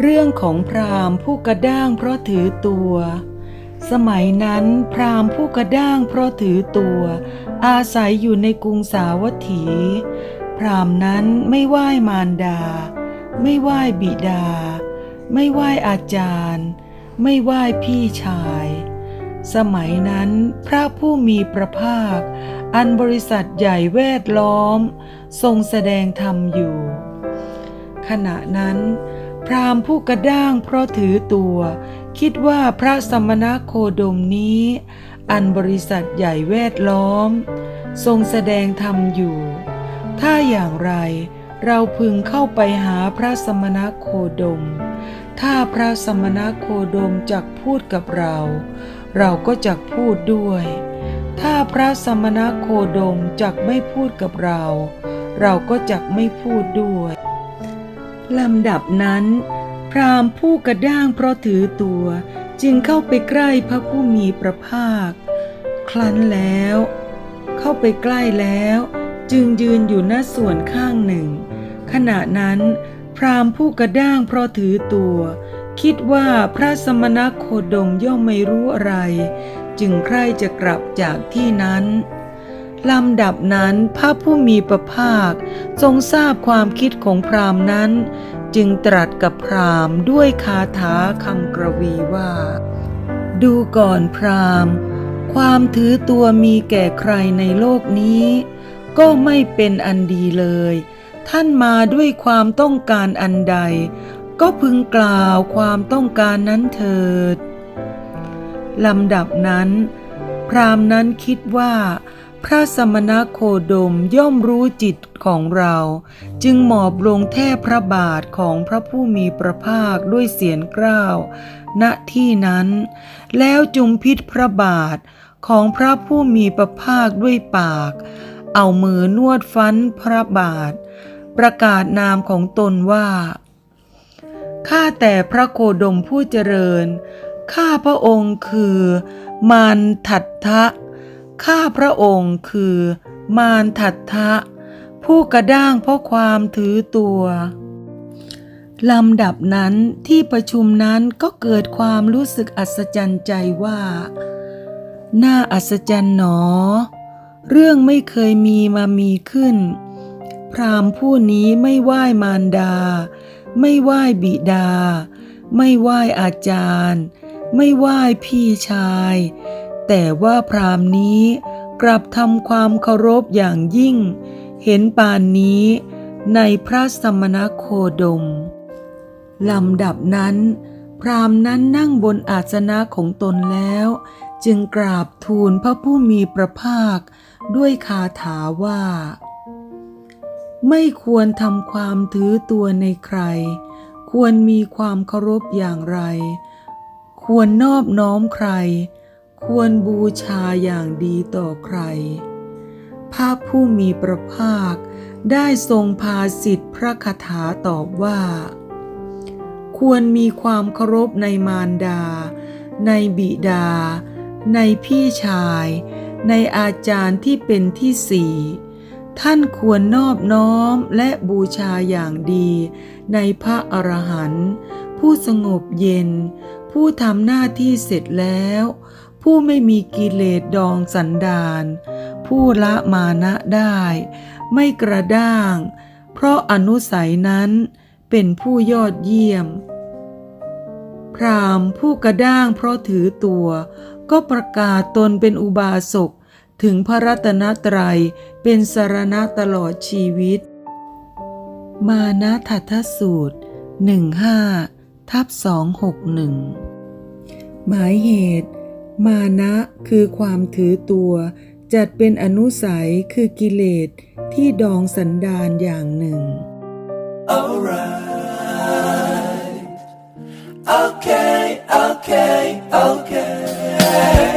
เรื่องของพราหมณ์ผู้กระด้างเพราะถือตัว สมัยนั้นพราหมณ์ผู้กระด้างเพราะถือตัว อาศัยอยู่ในกรุงสาวัตถี พราหมณ์นั้นไม่ไหว้มารดา ไม่ไหว้บิดา ไม่ไหว้อาจารย์ ไม่ไหว้พี่ชาย สมัยนั้นพระผู้มีพระภาค อันบริษัทใหญ่แวดล้อม ทรงแสดงธรรมอยู่ ขณะนั้น พราหมณ์ผู้กระด้างเพราะถือตัว คิดว่าพระสมณโคดมนี้ อันบริษัทใหญ่แวดล้อม ทรงแสดงธรรมอยู่ ถ้าอย่างไรเราพึงเข้าไปหาพระสมณโคดม ถ้าพระสมณโคดมจักพูดกับเรา เราก็จักพูดด้วย ถ้าพระสมณโคดมจักไม่พูดกับเรา เราก็จักไม่พูดด้วย ลำดับนั้น พราหมณ์ผู้กระด้างเพราะถือตัว จึงเข้าไปใกล้พระผู้มีพระภาค ครั้นแล้ว เข้าไปใกล้แล้ว จึงยืนอยู่หน้าส่วนข้างหนึ่ง ขณะนั้น พราหมณ์ผู้กระด้างเพราะถือตัว คิดว่าพระสมณโคดมย่อมไม่รู้อะไร จึงใคร่จะกลับจากที่นั้น ลำดับนั้นพระผู้มีพระภาค ทรงทราบความคิดของพราหมณ์นั้น จึงตรัสกับพราหมณ์ด้วยคาถาคำกระวีว่า ดูก่อนพราหมณ์ ความถือตัวมีแก่ใครในโลกนี้ ก็ไม่เป็นอันดีเลย ท่านมาด้วยความต้องการอันใด ก็พึงกล่าวความต้องการนั้นเถิดลำดับนั้น พราหมณ์นั้นคิดว่า พระสมณโคดมย่อมรู้จิตของเรา จึงหมอบลงแทบพระบาทของพระผู้มีพระภาคด้วยเสียงกล้าว ณที่นั้น แล้วจุมพิษพระบาทของพระผู้มีพระภาคด้วยปาก เอามือนวดฟันพระบาท ประกาศนามของตนว่าข้าแต่พระโคดมผู้เจริญ ข้าพระองค์คือ มารทัตทะ ข้าพระองค์คือ มารทัตทะผู้กระด้างเพราะความถือตัวลำดับนั้นที่ประชุมนั้นก็เกิดความรู้สึกอัศจรรย์ใจว่า น่าอัศจรรย์หนอ เรื่องไม่เคยมีมามีขึ้น พรามผู้นี้ไม่ไหว้มารดา ไม่ไหว้บิดา ไม่ไหว้อาจารย์ ไม่ไหว้พี่ชาย แต่ว่าพราหมณ์นี้กลับทำความเคารพอย่างยิ่ง เห็นปานนี้ในพระสมณโคดมลำดับนั้น พราหมณ์นั้นนั่งบนอาสนะของตนแล้ว จึงกราบทูลพระผู้มีพระภาค ด้วยคาถาว่า ไม่ควรทำความถือตัวในใคร ควรมีความเคารพอย่างไร ควรนอบน้อมใคร ควรบูชาอย่างดีต่อใคร พระผู้มีพระภาคได้ทรงพาสิทธิพระคาถาตอบว่า ควรมีความเคารพในมารดา ในบิดา ในพี่ชาย ในอาจารย์ที่เป็นที่สี่ท่านควรนอบน้อมและบูชาอย่างดีในพระอรหันต์ผู้สงบเย็น ผู้ทำหน้าที่เสร็จแล้ว ผู้ไม่มีกิเลสดองสันดานผู้ละมานะได้ ไม่กระด้าง เพราะอนุสัยนั้นเป็นผู้ยอดเยี่ยม พรามผู้กระด้างเพราะถือตัว ก็ประกาศตนเป็นอุบาสกถึงพระรัตนตรัยเป็นสารณะตลอดชีวิต มานะทัทธสูตร 15ทับ261 หมายเหตุ มานะคือความถือตัว จัดเป็นอนุสัยคือกิเลสที่ดองสันดานอย่างหนึ่ง Alright. Okay, okay, okay.